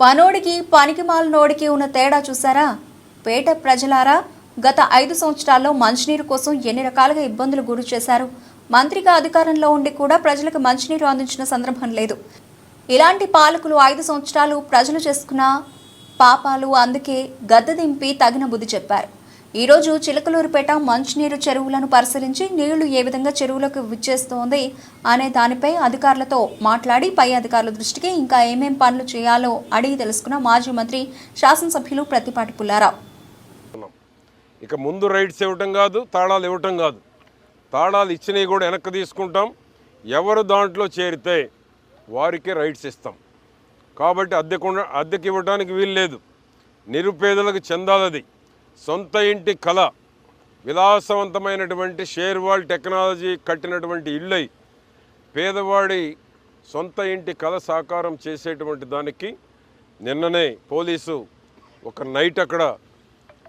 పనోడికి పనికిమాలనోడికి ఉన్న తేడా చూసారా పేట ప్రజలారా గత ఐదు సంవత్సరాల్లో మంచినీరు కోసం ఎన్ని రకాలుగా ఇబ్బందులు గురి చేశారు? మంత్రిగా అధికారంలో ఉండి కూడా ప్రజలకు మంచినీరు అందించిన సందర్భం లేదు. ఇలాంటి పాలకులు ఐదు సంవత్సరాలు ప్రజలు చేసుకున్న పాపాలు అందుకే గద్దె దింపి తగిన బుద్ధి చెప్పారు. ఈరోజు చిలకలూరుపేట మంచినీరు చెరువులను పరిశీలించి నీళ్ళు ఏ విధంగా చెరువులకు విచ్చేస్తోంది అనే దానిపై అధికారులతో మాట్లాడి పై అధికారుల దృష్టికి ఇంకా ఏమేం పనులు చేయాలో అడిగి తెలుసుకున్న మాజీ మంత్రి శాసనసభ్యులు ప్రతిపాటి పుల్లారావు. ఇక ముందు రైడ్స్ ఇవ్వటం కాదు తాళాలు ఇవ్వటం కాదు. తాళాలు ఇచ్చినవి కూడా వెనక్కి తీసుకుంటాం. ఎవరు దాంట్లో చేరితే వారికే రైట్స్ ఇస్తాం. కాబట్టి అద్దెకు అద్దెకి ఇవ్వడానికి వీలు లేదు. నిరుపేదలకు చెందాలది. సొంత ఇంటి కళ విలాసవంతమైనటువంటి షేర్వాల్ టెక్నాలజీ కట్టినటువంటి ఇళ్ళై పేదవాడి సొంత ఇంటి కళ సాకారం చేసేటువంటి దానికి నిన్ననే పోలీసు ఒక నైట్ అక్కడ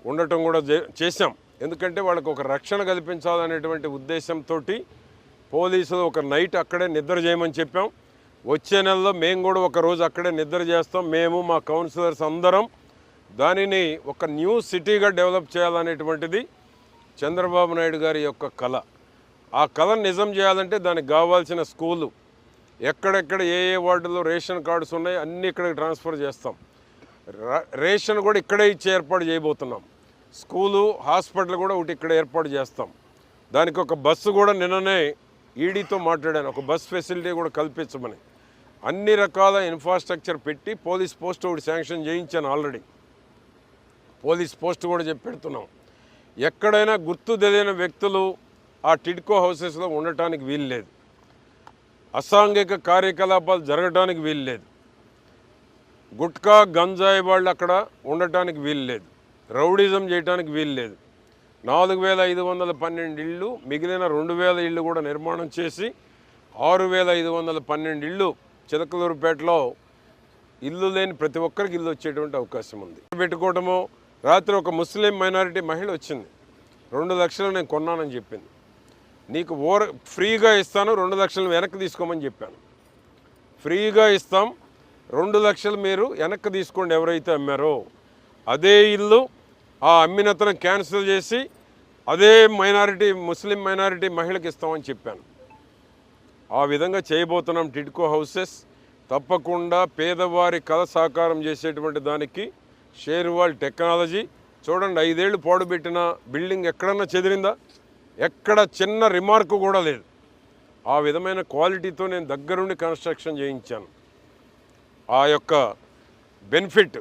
ఉండటం కూడా చే- చేశాం. ఎందుకంటే వాళ్ళకు ఒక రక్షణ కల్పించాలనేటువంటి ఉద్దేశంతో పోలీసులు ఒక నైట్ అక్కడే నిద్ర చేయమని చెప్పాం. వచ్చే నెలలో మేము కూడా ఒక రోజు అక్కడే నిద్ర చేస్తాం. మేము మా కౌన్సిలర్స్ అందరం దానిని ఒక న్యూ సిటీగా డెవలప్ చేయాలనేటువంటిది చంద్రబాబు నాయుడు గారి యొక్క కళ. ఆ కళను నిజం చేయాలంటే దానికి కావాల్సిన స్కూలు. ఎక్కడెక్కడ ఏ ఏ వార్డులో రేషన్ కార్డ్స్ ఉన్నాయి అన్నీ ఇక్కడికి ట్రాన్స్ఫర్ చేస్తాం. రేషన్ కూడా ఇక్కడే ఇచ్చి ఏర్పాటు చేయబోతున్నాం. స్కూలు హాస్పిటల్ కూడా ఒకటి ఇక్కడ ఏర్పాటు చేస్తాం. దానికి ఒక బస్సు కూడా నిన్ననే ఈడీతో మాట్లాడాను. ఒక బస్ ఫెసిలిటీ కూడా కల్పించమని. అన్ని రకాల ఇన్ఫ్రాస్ట్రక్చర్ పెట్టి పోలీస్ పోస్ట్ ఒకటి శాంక్షన్ చేయించాను ఆల్రెడీ. పోలీస్ పోస్ట్ కూడా చెప్పి పెడుతున్నాం. ఎక్కడైనా గుర్తు తెలియని వ్యక్తులు ఆ టిడ్కో హౌసెస్లో ఉండటానికి వీలు లేదు. అసాంఘిక కార్యకలాపాలు జరగడానికి వీలు లేదు. గుట్కా గంజాయి వాళ్ళు అక్కడ ఉండటానికి వీలు లేదు. రౌడిజం చేయడానికి వీలు లేదు. నాలుగు వేల ఐదు వందల పన్నెండు ఇళ్ళు మిగిలిన రెండు వేల ఇళ్ళు కూడా నిర్మాణం చేసి ఆరు వేల ఐదు వందల పన్నెండు ఇళ్ళు చిలకలూరుపేటలో ఇల్లు లేని ప్రతి ఒక్కరికి ఇల్లు వచ్చేటువంటి అవకాశం ఉంది. పెట్టుకోవటము రాత్రి ఒక ముస్లిం మైనారిటీ మహిళ వచ్చింది. రెండు లక్షలు నేను కొన్నానని చెప్పింది. నీకు ఓర ఫ్రీగా ఇస్తాను రెండు లక్షలు వెనక్కి తీసుకోమని చెప్పాను. ఫ్రీగా ఇస్తాం రెండు లక్షలు మీరు వెనక్కి తీసుకోండి ఎవరైతే అమ్మారో. అదే ఇల్లు ఆ అమ్మినతను క్యాన్సిల్ చేసి అదే మైనారిటీ ముస్లిం మైనారిటీ మహిళకి ఇస్తామని చెప్పాను. ఆ విధంగా చేయబోతున్నాం టిడ్కో హౌసెస్. తప్పకుండా పేదవారి కళ సాకారం చేసేటువంటి దానికి షేర్వాల్ టెక్నాలజీ. చూడండి ఐదేళ్ళు పాడుపెట్టిన బిల్డింగ్ ఎక్కడన్నా చెదిరిందా? ఎక్కడ చిన్న రిమార్క్ కూడా లేదు. ఆ విధమైన క్వాలిటీతో నేను దగ్గరుండి కన్స్ట్రక్షన్ చేయించాను. ఆ యొక్క బెనిఫిట్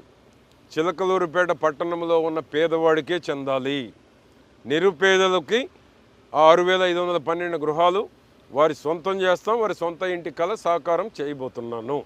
చిలకలూరుపేట పట్టణంలో ఉన్న పేదవాడికే చెందాలి. నిరుపేదలకి ఆ ఆరు వేల ఐదు వందల పన్నెండు గృహాలు వారి సొంతం చేస్తాం వారి సొంత ఇంటి కల సాకారం చేయబోతున్నాను.